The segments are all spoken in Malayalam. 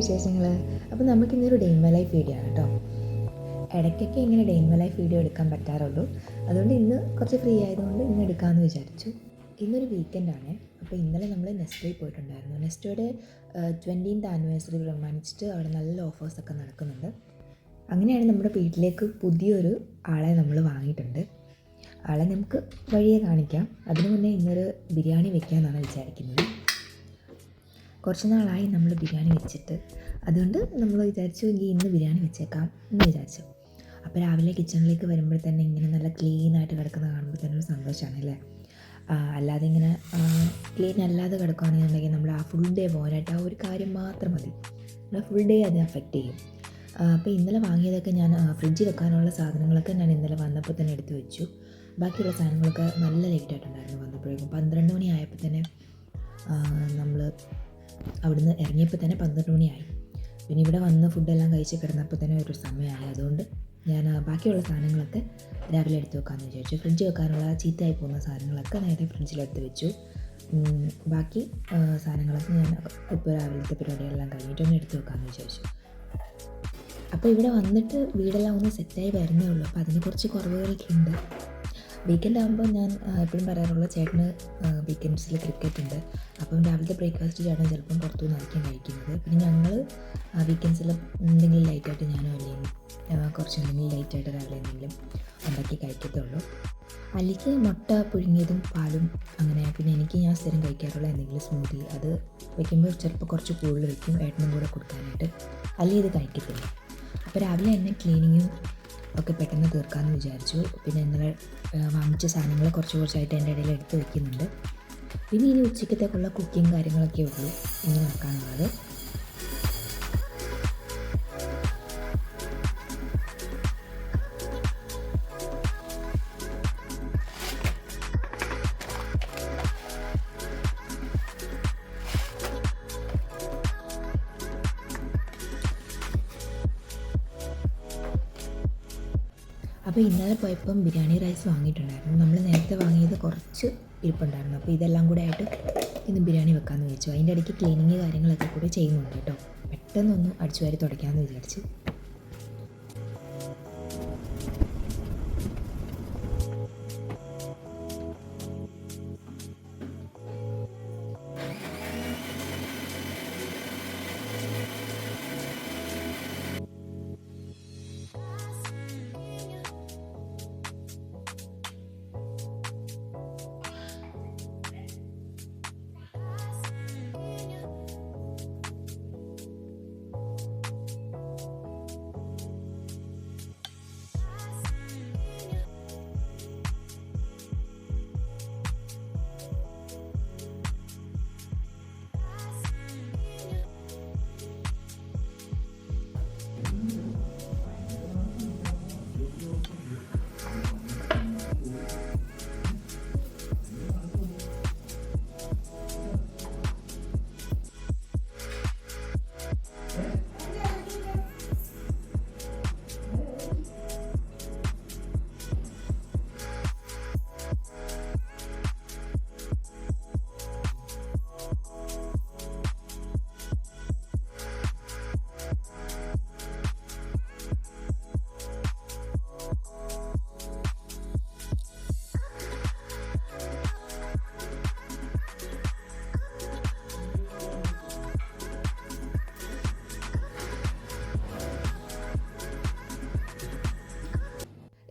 വിശേഷങ്ങൾ അപ്പോൾ നമുക്ക് ഇന്നൊരു day in my life video ആണ് കേട്ടോ. ഇടയ്ക്കൊക്കെ ഇങ്ങനെ day in my life video എടുക്കാൻ പറ്റാറുള്ളൂ. അതുകൊണ്ട് ഇന്ന് കുറച്ച് ഫ്രീ ആയതുകൊണ്ട് ഇന്ന് എടുക്കാമെന്ന് വിചാരിച്ചു. ഇന്നൊരു വീക്കെൻഡാണ് അപ്പോൾ ഇന്നലെ നമ്മൾ നെസ്റ്റോയിൽ പോയിട്ടുണ്ടായിരുന്നു. നെസ്റ്റോയുടെ ട്വന്റീൻത് ആനിവേഴ്സറി പ്രമാണിച്ചിട്ട് അവിടെ നല്ല ഓഫേഴ്സൊക്കെ നടക്കുന്നുണ്ട്. അങ്ങനെയാണ് നമ്മുടെ വീട്ടിലേക്ക് പുതിയൊരു ആളെ നമ്മൾ വാങ്ങിയിട്ടുണ്ട്. ആളെ നമുക്ക് വഴിയെ കാണിക്കാം. അതിനു മുന്നേ ഇന്നൊരു ബിരിയാണി വെക്കാമെന്നാണ് വിചാരിക്കുന്നത്. കുറച്ച് നാളായി നമ്മൾ ബിരിയാണി വെച്ചിട്ട്. അതുകൊണ്ട് നമ്മൾ വിചാരിച്ചു എങ്കിൽ ഇന്ന് ബിരിയാണി വെച്ചേക്കാം എന്ന് വിചാരിച്ചു. അപ്പോൾ രാവിലെ കിച്ചണിലേക്ക് വരുമ്പോൾ തന്നെ ഇങ്ങനെ നല്ല ക്ലീൻ ആയിട്ട് കിടക്കുന്നത് കാണുമ്പോൾ തന്നെ ഒരു സന്തോഷമാണ് അല്ലേ? അല്ലാതെ ഇങ്ങനെ ക്ലീൻ അല്ലാതെ കിടക്കുകയാണെന്നുണ്ടെങ്കിൽ നമ്മൾ ആ ഫുൾ ഡേ പോകാനായിട്ട് ആ ഒരു കാര്യം മാത്രം മതി. നമ്മൾ ഫുൾ ഡേ അത് അഫക്റ്റ് ചെയ്യും. അപ്പോൾ ഇന്നലെ വാങ്ങിയതൊക്കെ ഞാൻ ഫ്രിഡ്ജിൽ വെക്കാനുള്ള സാധനങ്ങളൊക്കെ ഞാൻ ഇന്നലെ വന്നപ്പോൾ തന്നെ എടുത്തു വെച്ചു. ബാക്കിയുള്ള സാധനങ്ങളൊക്കെ നല്ല ലേറ്റ് ആയിട്ടുണ്ടായിരുന്നു വന്നപ്പോഴേക്കും. പന്ത്രണ്ട് മണി ആയപ്പോൾ തന്നെ നമ്മൾ അവിടുന്ന് ഇറങ്ങിയപ്പോൾ തന്നെ പന്ത്രണ്ട് മണിയായി. പിന്നെ ഇവിടെ വന്ന് ഫുഡെല്ലാം കഴിച്ച് കിടന്നപ്പോൾ തന്നെ ഒരു സമയമായി. അതുകൊണ്ട് ഞാൻ ബാക്കിയുള്ള സാധനങ്ങളൊക്കെ രാവിലെ എടുത്ത് വെക്കാമെന്ന് വിചാരിച്ചു. ഫ്രിഡ്ജ് വെക്കാനുള്ള ചീത്തയായി പോകുന്ന സാധനങ്ങളൊക്കെ നേരെ ഫ്രിഡ്ജിലെടുത്ത് വെച്ചു. ബാക്കി സാധനങ്ങളൊക്കെ ഞാൻ ഇപ്പോൾ രാവിലത്തെ പരിപാടികളെല്ലാം കഴിഞ്ഞിട്ടൊന്ന് എടുത്ത് വെക്കാമെന്ന് വിചാരിച്ചു. അപ്പോൾ ഇവിടെ വന്നിട്ട് വീടെല്ലാം ഒന്ന് സെറ്റായി വരുന്നേ ഉള്ളൂ. അപ്പോൾ അതിനെക്കുറിച്ച് കുറച്ച് കുറവുകളൊക്കെ ഉണ്ട്. വീക്കെൻഡ് ആകുമ്പോൾ ഞാൻ എപ്പോഴും പറയാറുള്ള ചേട്ടന് വീക്കെൻഡ്സിൽ ക്രിക്കറ്റ് ഉണ്ട്. അപ്പം രാവിലത്തെ ബ്രേക്ക്ഫാസ്റ്റ് ചേട്ടൻ ചിലപ്പം പുറത്തു പുറത്തുനിന്നായിരിക്കും കഴിക്കുന്നത്. പിന്നെ ഞങ്ങൾ വീക്കെൻഡ്സിൽ എന്തെങ്കിലും ലൈറ്റായിട്ട് ഞാനോ അല്ലെങ്കിൽ കുറച്ച് എന്തെങ്കിലും ലൈറ്റായിട്ട് രാവിലെ എന്തെങ്കിലും ഉണ്ടാക്കി കഴിക്കത്തുള്ളൂ. അല്ലെങ്കിൽ മുട്ട പുഴുങ്ങിയതും പാലും അങ്ങനെ പിന്നെ എനിക്ക് ഞാൻ സ്ഥിരം കഴിക്കാറുള്ള എന്തെങ്കിലും സ്മൂതി അത് വയ്ക്കുമ്പോൾ ചിലപ്പോൾ കുറച്ച് കൂടുതൽ വയ്ക്കും ഏട്ടനും കൂടെ കൊടുക്കാനായിട്ട്. അല്ലെങ്കിൽ ഇത് കഴിക്കത്തില്ല. അപ്പോൾ രാവിലെ തന്നെ ക്ലീനിങ്ങും ഒക്കെ പെട്ടെന്ന് തീർക്കാമെന്ന് വിചാരിച്ചു. പിന്നെ ഇന്നലെ വാങ്ങിച്ച സാധനങ്ങൾ കുറച്ച് കുറച്ചായിട്ട് എന്റെ ഇടയിൽ എടുത്ത് വയ്ക്കുന്നുണ്ട് പിന്നെ ഇനി ഉച്ചക്കത്തേക്കുള്ള കുക്കിംഗ് കാര്യങ്ങളൊക്കെ ഉള്ളൂ. ഇനി നടക്കാനുള്ളത്. അപ്പോൾ ഇന്നലെ പോയപ്പം ബിരിയാണി റൈസ് വാങ്ങിയിട്ടുണ്ടായിരുന്നു. നമ്മൾ നേരത്തെ വാങ്ങിയത് കുറച്ച് ഇരിപ്പുണ്ടായിരുന്നു. അപ്പോൾ ഇതെല്ലാം കൂടെ ആയിട്ട് ഇന്ന് ബിരിയാണി വെക്കാമെന്ന് വിചാരിച്ചു. അതിന്റെ ഇടയ്ക്ക് ക്ലീനിങ് കാര്യങ്ങളൊക്കെ കൂടെ ചെയ്യുന്നുണ്ട് കേട്ടോ. പെട്ടെന്നൊന്ന് അടിച്ചു വാരി തുടയ്ക്കാമെന്ന് വിചാരിച്ചു.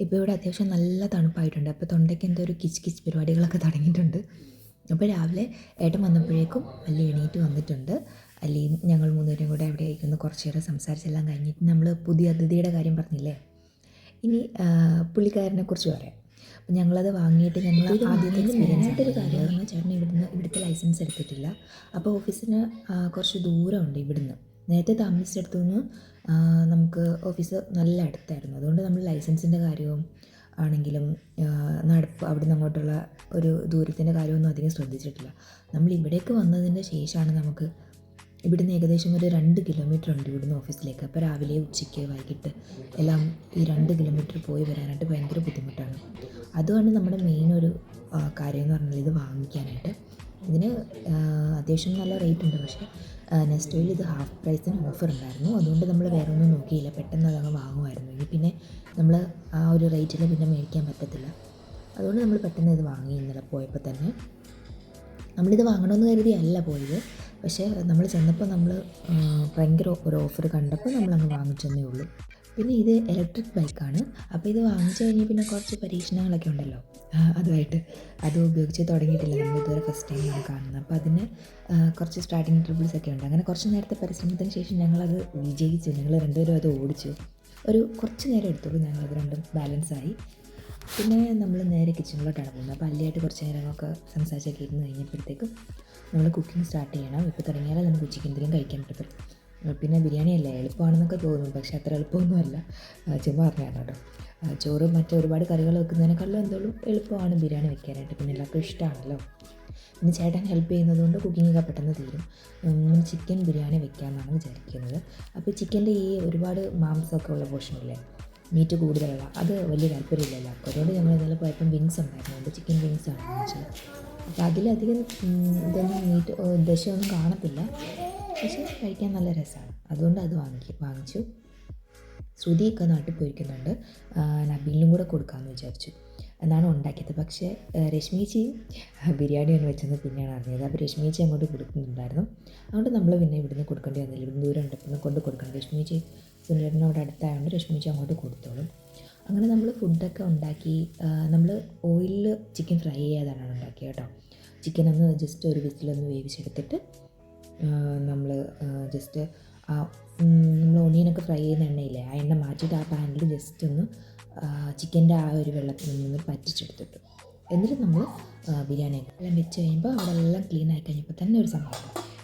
ഇപ്പോൾ ഇവിടെ അത്യാവശ്യം നല്ല തണുപ്പായിട്ടുണ്ട്. അപ്പോൾ തൊണ്ടയ്ക്ക് എന്തോ ഒരു കിച്ച് കിച്ച് പരിപാടികളൊക്കെ തുടങ്ങിയിട്ടുണ്ട്. അപ്പോൾ രാവിലെ ഏട്ടൻ വന്നപ്പോഴേക്കും അല്ലി എണീറ്റ് വന്നിട്ടുണ്ട്. അല്ലി ഞങ്ങൾ മൂന്നുപേരും കൂടെ അവിടെ ഇരിക്കുന്നു. കുറച്ച് നേരം സംസാരിച്ചെല്ലാം കഴിഞ്ഞിട്ട് നമ്മൾ പുതിയ അതിഥിയുടെ കാര്യം പറഞ്ഞില്ലേ? ഇനി പുള്ളിക്കാരനെ കുറിച്ച് പറയാം. അപ്പം ഞങ്ങളത് വാങ്ങിയിട്ട് ഞങ്ങൾ ആദ്യത്തെ എക്സ്പീരിയൻസ് ആയിട്ടൊരു കാര്യം പറഞ്ഞാൽ ചേട്ടൻ ഇവിടുന്ന് ഇവിടുത്തെ ലൈസൻസ് എടുത്തിട്ടില്ല. അപ്പോൾ ഓഫീസിന് കുറച്ച് ദൂരമുണ്ട് ഇവിടുന്ന്. നേരത്തെ താമസിച്ചെടുത്തു നിന്ന് നമുക്ക് ഓഫീസ് നല്ല അടുത്തായിരുന്നു. അതുകൊണ്ട് നമ്മൾ ലൈസൻസിന്റെ കാര്യവും ആണെങ്കിലും നടപ്പ് അവിടുന്ന് അങ്ങോട്ടുള്ള ഒരു ദൂരത്തിന്റെ കാര്യമൊന്നും അധികം ശ്രദ്ധിച്ചിട്ടില്ല. നമ്മൾ ഇവിടേക്ക് വന്നതിന് ശേഷമാണ് നമുക്ക് ഇവിടുന്ന് ഏകദേശം ഒരു രണ്ട് കിലോമീറ്റർ ഉണ്ട് ഇവിടുന്ന് ഓഫീസിലേക്ക്. അപ്പോൾ രാവിലെ ഉച്ചയ്ക്ക് വൈകിട്ട് എല്ലാം ഈ രണ്ട് കിലോമീറ്റർ പോയി വരാനായിട്ട് ഭയങ്കര ബുദ്ധിമുട്ടാണ്. അതുകൊണ്ട് നമ്മുടെ മെയിൻ ഒരു കാര്യം എന്ന് പറഞ്ഞാൽ ഇത് വാങ്ങിക്കാനായിട്ട്. ഇതിന് അത്യാവശ്യം നല്ല റേറ്റ് ഉണ്ട്. പക്ഷേ നെസ്റ്റോയിൽ ഇത് ഹാഫ് പ്രൈസിന് ഓഫർ ഉണ്ടായിരുന്നു. അതുകൊണ്ട് നമ്മൾ വേറെ ഒന്നും നോക്കിയില്ല. പെട്ടെന്ന് അതങ്ങ് വാങ്ങുമായിരുന്നു. ഇനി പിന്നെ നമ്മൾ ആ ഒരു റേറ്റിൽ പിന്നെ മേടിക്കാൻ പറ്റത്തില്ല. അതുകൊണ്ട് നമ്മൾ പെട്ടെന്ന് ഇത് വാങ്ങി ഇന്നലെ പോയപ്പോൾ തന്നെ. നമ്മളിത് വാങ്ങണമെന്ന് കരുതി അല്ല പോയത്. പക്ഷേ നമ്മൾ ചെന്നപ്പോൾ നമ്മൾ ഭയങ്കര ഒരു ഓഫർ കണ്ടപ്പോൾ നമ്മളങ്ങ് വാങ്ങിച്ചെന്നേ ഉള്ളൂ. പിന്നെ ഇത് ഇലക്ട്രിക് ബൈക്കാണ് അപ്പോൾ ഇത് വാങ്ങിച്ചു കഴിഞ്ഞാൽ പിന്നെ കുറച്ച് പരീക്ഷണങ്ങളൊക്കെ ഉണ്ടല്ലോ. അതുമായിട്ട് അത് ഉപയോഗിച്ച് തുടങ്ങിയിട്ടില്ല. നമ്മൾ ഇതുവരെ ഫസ്റ്റ് ടൈമാണ് കാണുന്നത്. അപ്പോൾ അതിന് കുറച്ച് സ്റ്റാർട്ടിങ് ട്രിബിൾസ് ഒക്കെ ഉണ്ട്. അങ്ങനെ കുറച്ച് നേരത്തെ പരിശ്രമത്തിന് ശേഷം ഞങ്ങളത് വിജയിച്ചു. ഞങ്ങൾ രണ്ടുപേരും അത് ഓടിച്ചു. ഒരു കുറച്ച് നേരം എടുത്തുള്ളൂ ഞങ്ങളത് രണ്ടും ആയി. പിന്നെ നമ്മൾ നേരെ കിച്ചണിലോട്ടാണ് പോകുന്നത്. അപ്പോൾ അല്ലിയായിട്ട് കുറച്ച് നേരമൊക്കെ സംസാരിച്ചൊക്കെ ഇരുന്ന് കഴിഞ്ഞപ്പോഴത്തേക്കും നമ്മൾ കുക്കിംഗ് സ്റ്റാർട്ട് ചെയ്യണം. ഇപ്പോൾ തുടങ്ങിയാലേ നമുക്ക് ഉച്ചയ്ക്ക് എന്തെങ്കിലും കഴിക്കാൻ പറ്റത്തുള്ളൂ. പിന്നെ ബിരിയാണി അല്ല എളുപ്പമാണെന്നൊക്കെ തോന്നും പക്ഷേ അത്ര എളുപ്പമൊന്നുമല്ല. ചുമ്മാ പറഞ്ഞതാണ് കേട്ടോ. ചോറും മറ്റു ഒരുപാട് കറികൾ വെക്കുന്നതിനേക്കാളും എന്തോളും എളുപ്പമാണ് ബിരിയാണി വെക്കാനായിട്ട്. പിന്നെ എല്ലാവർക്കും ഇഷ്ടമാണല്ലോ. പിന്നെ ചേട്ടൻ ഹെൽപ്പ് ചെയ്യുന്നത് ചെയ്യുന്നതുകൊണ്ട് ഒക്കെ പെട്ടെന്ന് തീരും. ചിക്കൻ ബിരിയാണി വെക്കാമെന്നാണ് വിചാരിക്കുന്നത്. അപ്പോൾ ചിക്കന്റെ ഈ ഒരുപാട് മാംസമൊക്കെ ഉള്ള പോർഷനില്ലേ മീറ്റ് കൂടുതലുള്ള. അത് വലിയ താല്പര്യമില്ലല്ലോ. അതുകൊണ്ട് ഞങ്ങൾ ഇന്നലെ പോയപ്പം വിങ്സ് ഉണ്ടായിരുന്നു. ചിക്കൻ വിങ്സ് ആണ് അപ്പോൾ അതിലധികം ഇതൊന്നും മീറ്റ് ദശയൊന്നും കാണത്തില്ല. പക്ഷേ കഴിക്കാൻ നല്ല രസമാണ്. അതുകൊണ്ട് അത് വാങ്ങിക്കും വാങ്ങിച്ചു. ശ്രുതിയൊക്കെ നാട്ടിൽ പോയിരിക്കുന്നുണ്ട്. നബീലിനും കൂടെ കൊടുക്കാമെന്ന് വിചാരിച്ചു. എന്നാണ് ഉണ്ടാക്കിയത്. പക്ഷേ ആ, രശ്മിച്ചി ബിരിയാണിയാണ് വെച്ചെന്ന് പിന്നെയാണ് അറിഞ്ഞത്. അപ്പോൾ രശ്മിച്ചി അങ്ങോട്ട് കൊടുക്കുന്നുണ്ടായിരുന്നു. അതുകൊണ്ട് നമ്മൾ പിന്നെ ഇവിടുന്ന് കൊടുക്കേണ്ടി വന്നില്ല. ഇവിടുന്ന് ദൂരം ഉണ്ട് പിന്നെ കൊണ്ട് കൊടുക്കണം. രശ്മിച്ചി സുനിലേട്ടനോട് അടുത്തായതുകൊണ്ട് രശ്മിച്ചി അങ്ങോട്ട് കൊടുത്തോളും. അങ്ങനെ നമ്മൾ ഫുഡൊക്കെ ഉണ്ടാക്കി നമ്മൾ ഓയിലിൽ ചിക്കൻ ഫ്രൈ ചെയ്യാതാണ് ഉണ്ടാക്കിയത് കേട്ടോ. ചിക്കൻ ഒന്ന് ജസ്റ്റ് ഒരു വിസിലൊന്ന് വേവിച്ചെടുത്തിട്ട് നമ്മൾ ജസ്റ്റ് ആ നമ്മൾ ഒണിയനൊക്കെ ഫ്രൈ ചെയ്യുന്ന എണ്ണയില്ലേ ആ എണ്ണ മാറ്റിയിട്ട് ആ പാനിൽ ജസ്റ്റ് ഒന്ന് ചിക്കന്റെ ആ ഒരു വെള്ളത്തിൽ നിന്ന് പറ്റിച്ചെടുത്തിട്ടു. എന്നിട്ട് നമ്മൾ ബിരിയാണി എല്ലാം വെച്ച് കഴിയുമ്പോൾ അവിടെ എല്ലാം ക്ലീൻ ആയി കഴിഞ്ഞപ്പോൾ തന്നെ ഒരു സമയം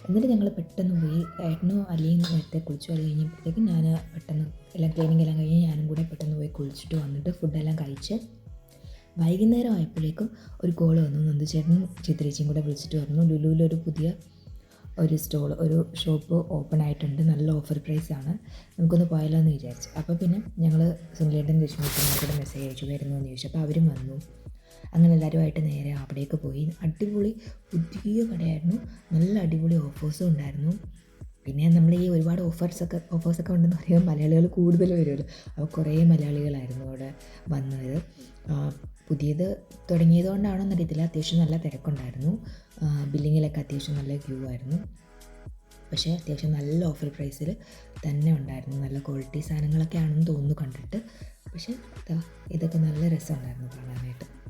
എന്നിട്ട് ഞങ്ങൾ പെട്ടെന്ന് പോയി ഏട്ടനോ അല്ലെങ്കിൽ നേരത്തെ കുളിച്ചു അത് കഴിഞ്ഞപ്പോഴത്തേക്ക് ഞാൻ പെട്ടെന്ന് എല്ലാം ക്ലീനിങ് എല്ലാം കഴിഞ്ഞ് ഞാനും കൂടെ പെട്ടെന്ന് പോയി കുളിച്ചിട്ട് വന്നിട്ട് ഫുഡെല്ലാം കഴിച്ച് വൈകുന്നേരം ആയപ്പോഴേക്കും ഒരു കോൾ വന്നു. നന്ദുചേട്ടനും ചിത്രേച്ചിയും കൂടെ വിളിച്ചിട്ട് പറഞ്ഞു ലുലുവിലൊരു പുതിയ ഒരു സ്റ്റോൾ ഒരു ഷോപ്പ് ഓപ്പൺ ആയിട്ടുണ്ട്. നല്ല ഓഫർ പ്രൈസ് ആണ്. നമുക്കൊന്ന് പോയാലോ എന്ന് വിചാരിച്ചു. അപ്പോൾ പിന്നെ ഞങ്ങൾ സുനിലേട്ടൻ കൂടെ മെസ്സേജ് അയച്ചു വരുന്നു? എന്ന് ചോദിച്ചു. അപ്പോൾ അവരും വന്നു. അങ്ങനെ എല്ലാവരുമായിട്ട് നേരെ അവിടേക്ക് പോയി. അടിപൊളി പുതിയ കടയായിരുന്നു. നല്ല അടിപൊളി ഓഫേഴ്സും ഉണ്ടായിരുന്നു. പിന്നെ നമ്മൾ ഈ ഒരുപാട് ഓഫേഴ്സൊക്കെ ഓഫേഴ്സൊക്കെ ഉണ്ടെന്ന് പറയുമ്പോൾ മലയാളികൾ കൂടുതൽ വരുമല്ലോ. അപ്പോൾ കുറേ മലയാളികളായിരുന്നു അവിടെ വന്നത്. പുതിയത് തുടങ്ങിയത് കൊണ്ടാണോ എന്നറിയത്തില്ല അത്യാവശ്യം നല്ല തിരക്കുണ്ടായിരുന്നു. ബില്ലിങ്ങിലൊക്കെ അത്യാവശ്യം നല്ല ക്യൂ ആയിരുന്നു. പക്ഷേ അത്യാവശ്യം നല്ല ഓഫർ പ്രൈസിൽ തന്നെ ഉണ്ടായിരുന്നു. നല്ല ക്വാളിറ്റി സാധനങ്ങളൊക്കെ ആണെന്ന് തോന്നുന്നു കണ്ടിട്ട്. പക്ഷേ ഇതൊക്കെ നല്ല രസമുണ്ടായിരുന്നു കാണാനായിട്ട്.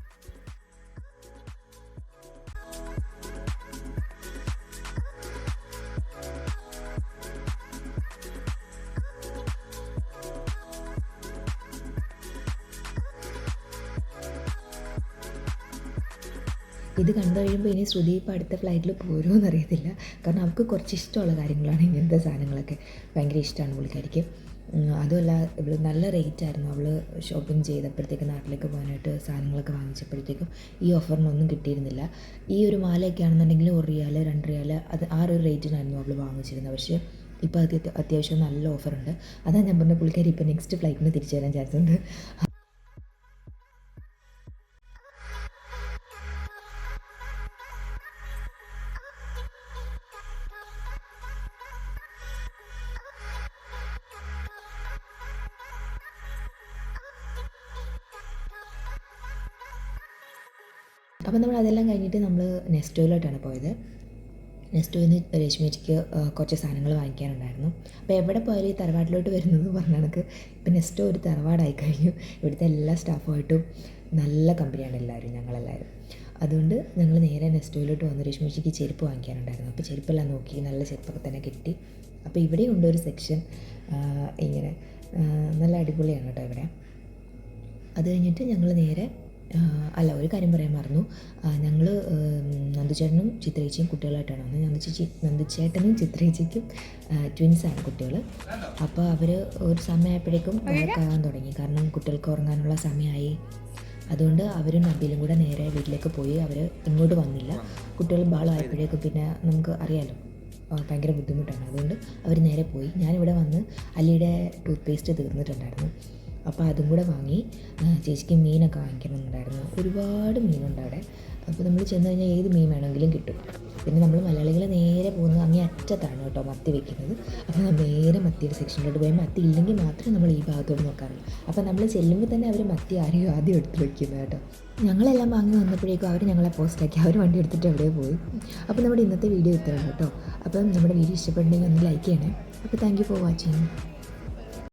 ഇത് കണ്ടു കഴിയുമ്പോൾ ഇനി ശ്രുതി ഇപ്പോൾ അടുത്ത ഫ്ലൈറ്റിൽ പോരുമോ എന്നറിയത്തില്ല കാരണം അവൾക്ക് കുറച്ച് ഇഷ്ടമുള്ള കാര്യങ്ങളാണ് ഇങ്ങനത്തെ സാധനങ്ങളൊക്കെ. ഭയങ്കര ഇഷ്ടമാണ് പുള്ളിക്കാരിക്ക്. അതുമല്ല ഇവൾ നല്ല റേറ്റ് ആയിരുന്നു. അവൾ ഷോപ്പിംഗ് ചെയ്തപ്പോഴത്തേക്ക് നാട്ടിലേക്ക് പോകാനായിട്ട് സാധനങ്ങളൊക്കെ വാങ്ങിച്ചപ്പോഴത്തേക്കും ഈ ഓഫറിനൊന്നും കിട്ടിയിരുന്നില്ല. ഈ ഒരു മാലയൊക്കെ ആണെന്നുണ്ടെങ്കിൽ ഒരു റിയാൽ രണ്ട് റിയാൽ അത് ആ ഒരു റേറ്റിനായിരുന്നു അവൾ വാങ്ങിച്ചിരുന്നത്. പക്ഷേ ഇപ്പോൾ അത് അത്യാവശ്യം നല്ല ഓഫറുണ്ട് അതാണ് ഞാൻ പറഞ്ഞ പുള്ളിക്കാരി ഇപ്പോൾ നെക്സ്റ്റ് ഫ്ലൈറ്റിന് തിരിച്ചു വരാൻ ചാൻസ് ഉണ്ട്. അപ്പോൾ നമ്മൾ അതെല്ലാം കഴിഞ്ഞിട്ട് നമ്മൾ നെസ്റ്റോയിലോട്ടാണ് പോയത്. നെസ്റ്റോയിൽ നിന്ന് രശ്മിച്ചിക്ക് കുറച്ച് സാധനങ്ങൾ വാങ്ങിക്കാനുണ്ടായിരുന്നു. അപ്പോൾ എവിടെ പോയാലും ഈ തറവാട്ടിലോട്ട് വരുന്നത് പറഞ്ഞ കണക്ക് ഇപ്പം നെസ്റ്റോ ഒരു തറവാടായി കഴിഞ്ഞു. ഇവിടുത്തെ എല്ലാ സ്റ്റാഫുമായിട്ടും നല്ല കമ്പനിയാണ് എല്ലാവരും ഞങ്ങളെല്ലാവരും. അതുകൊണ്ട് ഞങ്ങൾ നേരെ നെസ്റ്റോയിലോട്ട് വന്ന് രശ്മിച്ചിക്ക് ചെരുപ്പ് വാങ്ങിക്കാനുണ്ടായിരുന്നു. അപ്പോൾ ചെരുപ്പെല്ലാം നോക്കി നല്ല ചെരുപ്പൊക്കെ തന്നെ കിട്ടി. അപ്പോൾ ഇവിടെ ഒരു സെക്ഷൻ ഇങ്ങനെ നല്ല അടിപൊളിയാണ് കേട്ടോ ഇവിടെ. അത് കഴിഞ്ഞിട്ട് ഞങ്ങൾ നേരെ അല്ല ഒരു കാര്യം പറയാൻ മറന്നു. ഞങ്ങൾ നന്ദുചേട്ടനും ചിത്രേച്ചിയും കുട്ടികളായിട്ടാണ് വന്നത്. നന്ദുചേച്ചി നന്ദുചേട്ടനും ചിത്രേച്ചിക്കും ട്വിൻസാണ് കുട്ടികൾ അപ്പോൾ അവർ ഒരു സമയമായപ്പോഴേക്കും വഴക്കാകാൻ തുടങ്ങി. കാരണം കുട്ടികൾക്ക് ഉറങ്ങാനുള്ള സമയമായി. അതുകൊണ്ട് അവരും നബിയിലും കൂടെ നേരെ വീട്ടിലേക്ക് പോയി. അവർ ഇങ്ങോട്ട് വന്നില്ല. കുട്ടികൾ ബാളായപ്പോഴേക്കും പിന്നെ നമുക്ക് അറിയാലോ ഭയങ്കര ബുദ്ധിമുട്ടാണ്. അതുകൊണ്ട് അവർ നേരെ പോയി. ഞാനിവിടെ വന്ന് അലിയുടെ ടൂത്ത് പേസ്റ്റ് തീർന്നിട്ടുണ്ടായിരുന്നു. അപ്പോൾ അതും കൂടെ വാങ്ങി ചേച്ചിക്ക് മീനൊക്കെ വാങ്ങിക്കണമെന്നുണ്ടായിരുന്നു. ഒരുപാട് മീനുണ്ട് അവിടെ. അപ്പോൾ നമ്മൾ ചെന്ന് കഴിഞ്ഞാൽ ഏത് മീൻ വേണമെങ്കിലും കിട്ടും. പിന്നെ നമ്മൾ മലയാളികൾ നേരെ പോകുന്നത് അങ്ങേ അറ്റത്താണ് കേട്ടോ മത്തി വെക്കുന്നത്. അപ്പോൾ നമ്മൾ നേരെ മത്തിയുടെ സെക്ഷനിലോട്ട് പോയി. മത്തി ഇല്ലെങ്കിൽ മാത്രമേ നമ്മൾ ഈ ഭാഗത്തോട്ട് നോക്കാറുള്ളൂ. അപ്പോൾ നമ്മൾ ചെല്ലുമ്പോൾ തന്നെ അവർ മത്തി ആരെയും ആദ്യം എടുത്ത് വെക്കുന്നത് കേട്ടോ. ഞങ്ങളെല്ലാം വാങ്ങി വന്നപ്പോഴേക്കും അവർ ഞങ്ങളെ പോസ്റ്റാക്കി അവർ വണ്ടി എടുത്തിട്ട് എവിടെ പോയി. അപ്പോൾ നമ്മുടെ ഇന്നത്തെ വീഡിയോ ഇത്രയാണ് കേട്ടോ. അപ്പം നമ്മുടെ വീഡിയോ ഇഷ്ടപ്പെട്ടുണ്ടെങ്കിൽ ഒന്ന് ലൈക്ക് ചെയ്യണേ. അപ്പോൾ താങ്ക് യു ഫോർ വാച്ചിങ്